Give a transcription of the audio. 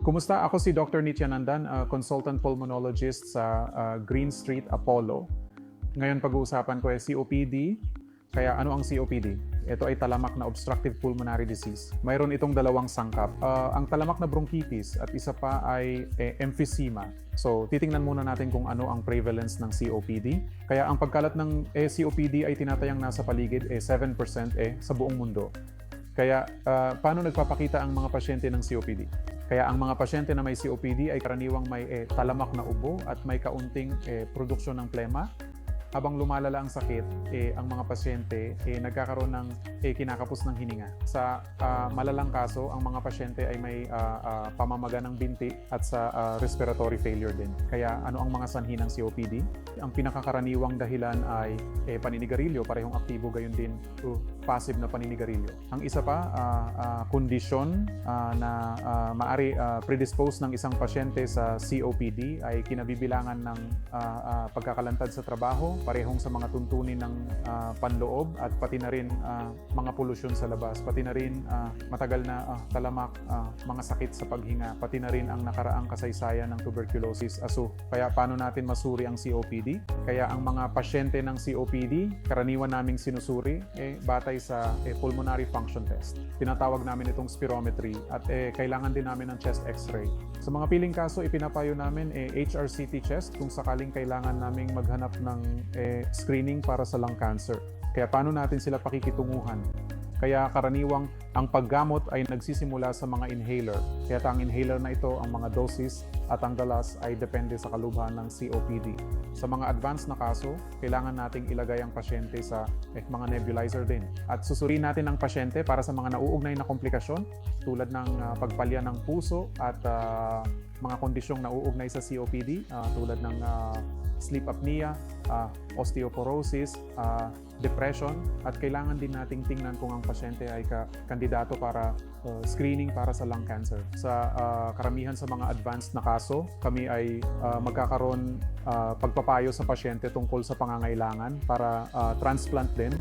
Kumusta? Ako si Dr. Nityanandan, uh, consultant pulmonologist sa uh, Green Street Apollo. Ngayon pag-uusapan ko ay COPD. Kaya ano ang COPD? Ito ay talamak na obstructive pulmonary disease. Mayroon itong dalawang sangkap. Uh, ang talamak na bronchitis at isa pa ay eh, emphysema. So, titingnan muna natin kung ano ang prevalence ng COPD. Kaya ang pagkalat ng eh, COPD ay tinatayang nasa paligid eh, 7% eh, sa buong mundo. Kaya uh, paano nagpapakita ang mga pasyente ng COPD? Kaya ang mga pasyente na may COPD ay karaniwang may eh, talamak na ubo at may kaunting eh, produksyon ng plema. Habang lumalala ang sakit, eh, ang mga pasyente eh, nagkakaroon ng eh, kinakapos ng hininga. Sa ah, malalang kaso, ang mga pasyente ay may ah, ah, pamamaga ng binti at sa ah, respiratory failure din. Kaya ano ang mga sanhi ng COPD? Ang pinakakaraniwang dahilan ay eh, paninigarilyo, parehong aktibo gayon din to passive na paninigarilyo. Ang isa pa, ah, kondisyon ah, na ah, maari ah, predispose ng isang pasyente sa COPD ay kinabibilangan ng ah, ah, pagkakalantad sa trabaho, parehong sa mga tuntunin ng panloob at pati na rin ah, mga polusyon sa labas, pati na rin ah, matagal na ah, talamak, ah, mga sakit sa paghinga, pati na rin ang nakaraang kasaysayan ng tuberculosis aso. Kaya paano natin masuri ang COPD? Kaya ang mga pasyente ng COPD, karaniwan naming sinusuri eh, batay sa eh, pulmonary function test. Tinatawag namin itong spirometry at eh, kailangan din namin ng chest x-ray. Sa mga piling kaso, ipinapayo namin eh, HRCT chest kung sakaling kailangan naming maghanap ng eh, screening para sa lung cancer. Kaya paano natin sila pakikitunguhan? Kaya karaniwang ang paggamot ay nagsisimula sa mga inhaler. Kaya ang inhaler na ito, ang mga dosis at ang dalas ay depende sa kalubhan ng COPD. Sa mga advanced na kaso, kailangan nating ilagay ang pasyente sa eh, mga nebulizer din. At susuriin natin ang pasyente para sa mga nauugnay na komplikasyon tulad ng ah, pagpalya ng puso at ah, mga kondisyong nauugnay sa COPD ah, tulad ng ah, sleep apnea, ah, osteoporosis, ah, depression at kailangan din nating tingnan kung ang pasyente ay ka kandidato para uh, screening para sa lung cancer. Sa uh, karamihan sa mga advanced na kaso, kami ay uh, magkakaroon uh, pagpapayo sa pasyente tungkol sa pangangailangan para uh, transplant din.